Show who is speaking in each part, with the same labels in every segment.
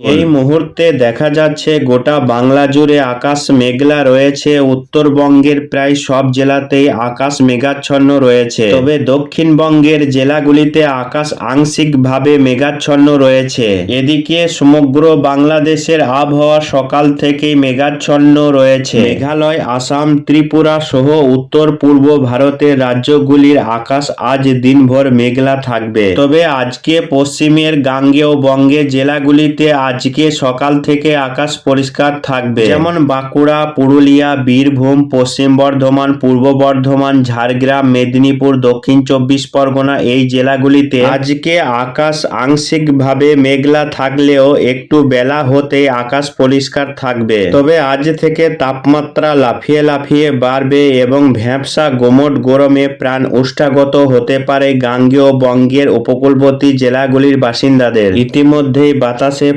Speaker 1: এই মুহূর্তে দেখা যাচ্ছে গোটা বাংলা জুড়ে আকাশ মেঘলা রয়েছে উত্তরবঙ্গের প্রায় সব জেলাতেই আকাশ মেঘাচ্ছন্ন রয়েছে। তবে দক্ষিণবঙ্গের জেলাগুলিতে আকাশ আংশিকভাবে মেঘাচ্ছন্ন রয়েছে। এদিকে সমগ্র বাংলাদেশের আবহাওয়া সকাল থেকেই মেঘাচ্ছন্ন রয়েছে। মেঘালয় আসাম ত্রিপুরা সহ উত্তর পূর্ব ভারতের রাজ্যগুলির আকাশ আজ দিনভর মেঘলা থাকবে। তবে আজকে পশ্চিমের গাঙ্গেয় বঙ্গের জেলাগুলিতে আজকে সকাল থেকে আকাশ পরিষ্কার থাকবে। যেমন বাঁকুড়া, পুরুলিয়া, বীরভূম, পশ্চিম বর্ধমান, পূর্ব বর্ধমান, ঝাড়গ্রাম, মেদিনীপুর, দক্ষিণ চব্বিশ পরগনা এই জেলাগুলিতে আজকে আকাশ আংশিকভাবে মেঘলা থাকলেও একটু বেলা হতে আকাশ পরিষ্কার থাকবে। তবে আজ থেকে তাপমাত্রা লাফিয়ে লাফিয়ে বাড়বে এবং ভ্যাবসা গোমট গরমে প্রাণ উষ্ঠাগত হতে পারে গাঙ্গেয় বঙ্গের উপকূলবর্তী জেলাগুলির বাসিন্দাদের। ইতিমধ্যেই বাতাসে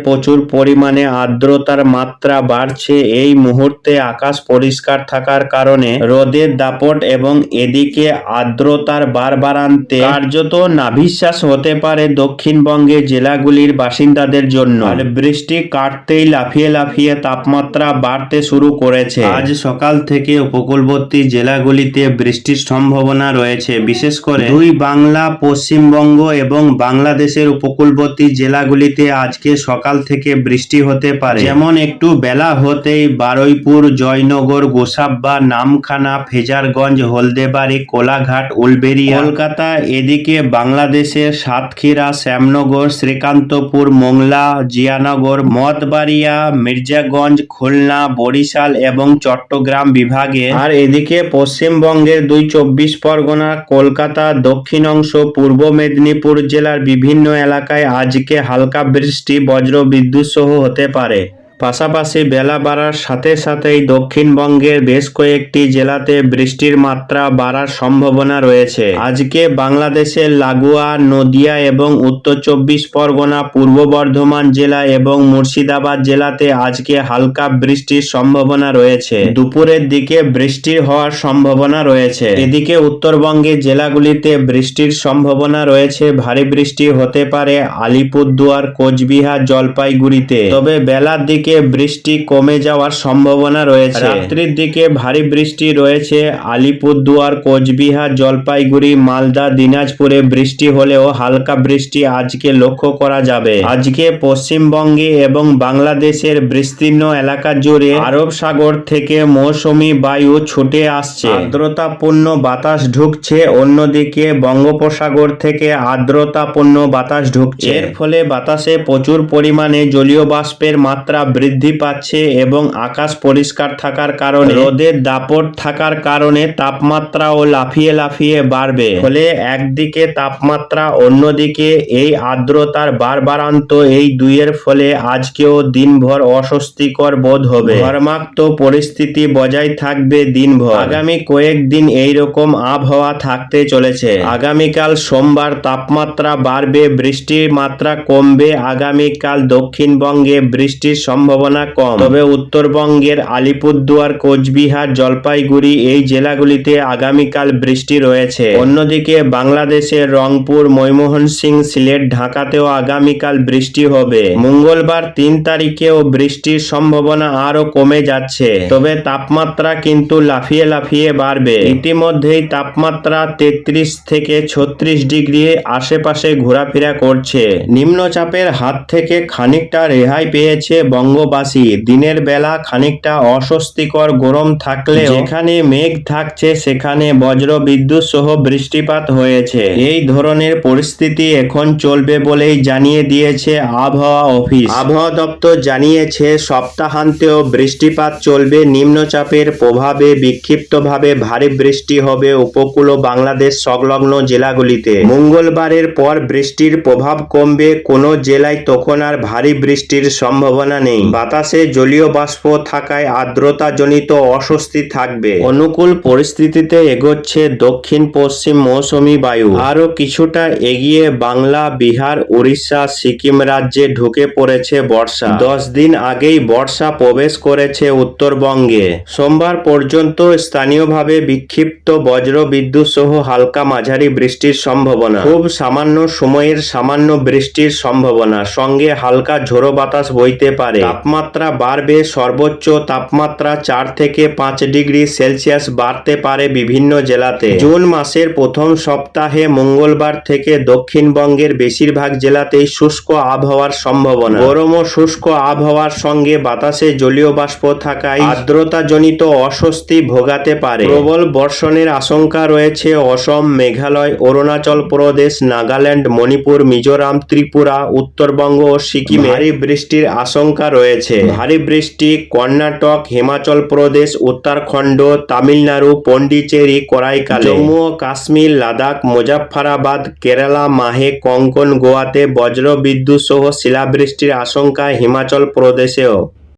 Speaker 1: পরিমাণে আর্দ্রতার মাত্রা বাড়ছে। এই মুহূর্তে আকাশ পরিষ্কার থাকার কারণে রোদের দাপট এবং এদিকে আর্দ্রতার বারবারান্তে কার্যত নাভিশ্বাস হতে পারে দক্ষিণবঙ্গের জেলাগুলির বাসিন্দাদের জন্য। আর বৃষ্টি কাটতেই লাফিয়ে লাফিয়ে তাপমাত্রা বাড়তে শুরু করেছে। আজ সকাল থেকে উপকূলবর্তী জেলাগুলিতে বৃষ্টির সম্ভাবনা রয়েছে। বিশেষ করে দুই বাংলা, পশ্চিমবঙ্গ এবং বাংলাদেশের উপকূলবর্তী জেলাগুলিতে আজকে সকাল থেকে বৃষ্টি হতে পারে। যেমন একটু বেলা হতেই বারুইপুর জয়নগর গোসাব্বা নামখানা ফেজারগঞ্জ হলদেবাড়ি কোলাঘাট উলবেরিয়া কলকাতা এদিকে বাংলাদেশের সাতক্ষীরা শ্যামনগর শ্রীকান্তপুর মোংলা জিয়ানগর মতবাড়িয়া মির্জাগঞ্জ খুলনা বরিশাল এবং চট্টগ্রাম বিভাগে। আর এদিকে পশ্চিমবঙ্গের দুই চব্বিশ পরগনা কলকাতা দক্ষিণ অংশ পূর্ব মেদিনীপুর জেলার বিভিন্ন এলাকায় আজকে হালকা বৃষ্টি বজ্র বিদ্যুৎ সহ হতে পারে। পাশাপাশি বেলা বাড়ার সাথে সাথেই দক্ষিণবঙ্গের বেশ কয়েকটি জেলাতে বৃষ্টির মাত্রা বাড়ার সম্ভাবনা রয়েছে। আজকে বাংলাদেশের লাগোয়া, নদিয়া এবং উত্তর চব্বিশ পরগনা, পূর্ব বর্ধমান জেলা এবং মুর্শিদাবাদ জেলাতে আজকে হালকা বৃষ্টির সম্ভাবনা রয়েছে। দুপুরের দিকে বৃষ্টি হওয়ার সম্ভাবনা রয়েছে। এদিকে উত্তরবঙ্গের জেলাগুলিতে বৃষ্টির সম্ভাবনা রয়েছে। ভারী বৃষ্টি হতে পারে আলিপুরদুয়ার, কোচবিহার, জলপাইগুড়িতে। তবে বেলার দিকে বৃষ্টি কমে যাওয়ার সম্ভাবনা রয়েছে। রাত্রির দিকে ভারী বৃষ্টি রয়েছে। আলিপুরদুয়ার, কোচবিহার, জলপাইগুড়ি, মালদা, দিনাজপুরে বৃষ্টি হলেও হালকা বৃষ্টি আজকে লক্ষ্য করা যাবে। আজকে পশ্চিমবঙ্গে এবং বাংলাদেশের বিস্তীর্ণ এলাকা জুড়ে আরব সাগর থেকে মৌসুমি বায়ু ছুটে আসছে। আর্দ্রতাপূর্ণ বাতাস ঢুকছে। অন্যদিকে বঙ্গোপসাগর থেকে আর্দ্রতাপূর্ণ বাতাস ঢুকছে। এর ফলে বাতাসে প্রচুর পরিমাণে জলীয় বাষ্পের মাত্রা বৃদ্ধি পাচ্ছে এবং আকাশ পরিষ্কার থাকার কারণে রোদের দাপট থাকার কারণে তাপমাত্রাও লাফিয়ে লাফিয়ে বাড়বে। ফলে একদিকে তাপমাত্রা, অন্যদিকে এই আর্দ্রতার বারবারান্ত এই দুইয়ের ফলে আজকেও দিনভর অস্বস্তিকর বোধ হবে। ঘর্মাক্ত পরিস্থিতি বজায় থাকবে দিনভর। আগামী কয়েকদিন এইরকম আবহাওয়া থাকতে চলেছে। আগামীকাল সোমবার তাপমাত্রা বাড়বে, বৃষ্টির মাত্রা কমবে। আগামীকাল দক্ষিণবঙ্গে বৃষ্টির সম্ভাবনা কম। তবে উত্তরবঙ্গের আলিপুরদুয়ার, কোচবিহার, জলপাইগুড়ি এই জেলাগুলিতে আগামীকাল বৃষ্টি রয়েছে। অন্যদিকে বাংলাদেশের রংপুর ময়মোহন সিং সিলেট, ঢাকাতেও আগামীকাল বৃষ্টি হবে। মঙ্গলবার তিন তারিখেও বৃষ্টির সম্ভাবনা আরও কমে যাচ্ছে। তবে তাপমাত্রা কিন্তু লাফিয়ে লাফিয়ে বাড়বে। ইতিমধ্যেই তাপমাত্রা তেত্রিশ থেকে ছত্রিশ ডিগ্রি আশেপাশে ঘোরাফেরা করছে। নিম্নচাপের হাত থেকে খানিকটা রেহাই পেয়েছে বঙ্গবাসী দিনের বেলা খানিকটা অস্বস্তিকর গরম থাকলে যেখানে মেঘ থাকছে সেখানে বজ্র বিদ্যুৎ সহ বৃষ্টিপাত হয়েছে। এই ধরনের পরিস্থিতি এখন চলবে বলেই জানিয়ে দিয়েছে আবহাওয়া অফিস। আবহাওয়া দপ্তর জানিয়েছে, সপ্তাহান্তেও বৃষ্টিপাত চলবে, নিম্নচাপের প্রভাবে বিক্ষিপ্তভাবে ভারী বৃষ্টি হবে উপকূল বাংলাদেশ সংলগ্ন জেলাগুলিতে। মঙ্গলবারের পর বৃষ্টির প্রভাব কমবে, কোনো জেলায় তখন আর ভারী বৃষ্টির সম্ভাবনা নেই। বাতাসে জলীয় বাষ্প থাকায় আর্দ্রতাজনিত অস্বস্তি থাকবে। অনুকূল পরিস্থিতিতে এগোচ্ছে দক্ষিণ পশ্চিম মৌসুমি বায়ু। আরও কিছুটা এগিয়ে বাংলা বিহার উড়িষ্যা সিকিম রাজ্যে ঢুকে পড়েছে বর্ষা। দশ দিন আগেই বর্ষা প্রবেশ করেছে উত্তরবঙ্গে। সোমবার পর্যন্ত স্থানীয়ভাবে বিক্ষিপ্ত বজ্র বিদ্যুৎ সহ হালকা মাঝারি বৃষ্টির সম্ভাবনা। খুব সামান্য সময়ের সামান্য বৃষ্টির সম্ভাবনা। সঙ্গে হালকা ঝোড়ো বাতাস বইতে পারে। তাপমাত্রা বাড়বে, সর্বোচ্চ তাপমাত্রা চার থেকে পাঁচ ডিগ্রি সেলসিয়াস বাড়তে পারে বিভিন্ন জেলাতে। জুন মাসের প্রথম সপ্তাহে মঙ্গলবার থেকে দক্ষিণবঙ্গের বেশিরভাগ জেলাতেই শুষ্ক আবহাওয়ার সম্ভাবনা। গরম ও শুষ্ক আবহাওয়ার সঙ্গে বাতাসে জলীয় বাষ্প থাকায় আর্দ্রতাজনিত অস্বস্তি ভোগাতে পারে। প্রবল বর্ষণের আশঙ্কা রয়েছে অসম, মেঘালয়, অরুণাচল প্রদেশ, নাগাল্যান্ড, মণিপুর, মিজোরাম, ত্রিপুরা, উত্তরবঙ্গ ও সিকিমে। বৃষ্টির আশঙ্কা রয়েছে ভারী বৃষ্টি, কর্ণাটক, হিমাচল প্রদেশ, উত্তরাখণ্ড, তামিলনাড়ু, পন্ডিচেরি, করাইকালে। জম্মু ও কাশ্মীর, লাদাখ, মুজাফফরাবাদ, কেরালা, মাহে, কঙ্কন, গোয়াতে বজ্র বিদ্যুৎ সহ শিলাবৃষ্টির আশঙ্কা হিমাচল প্রদেশেও।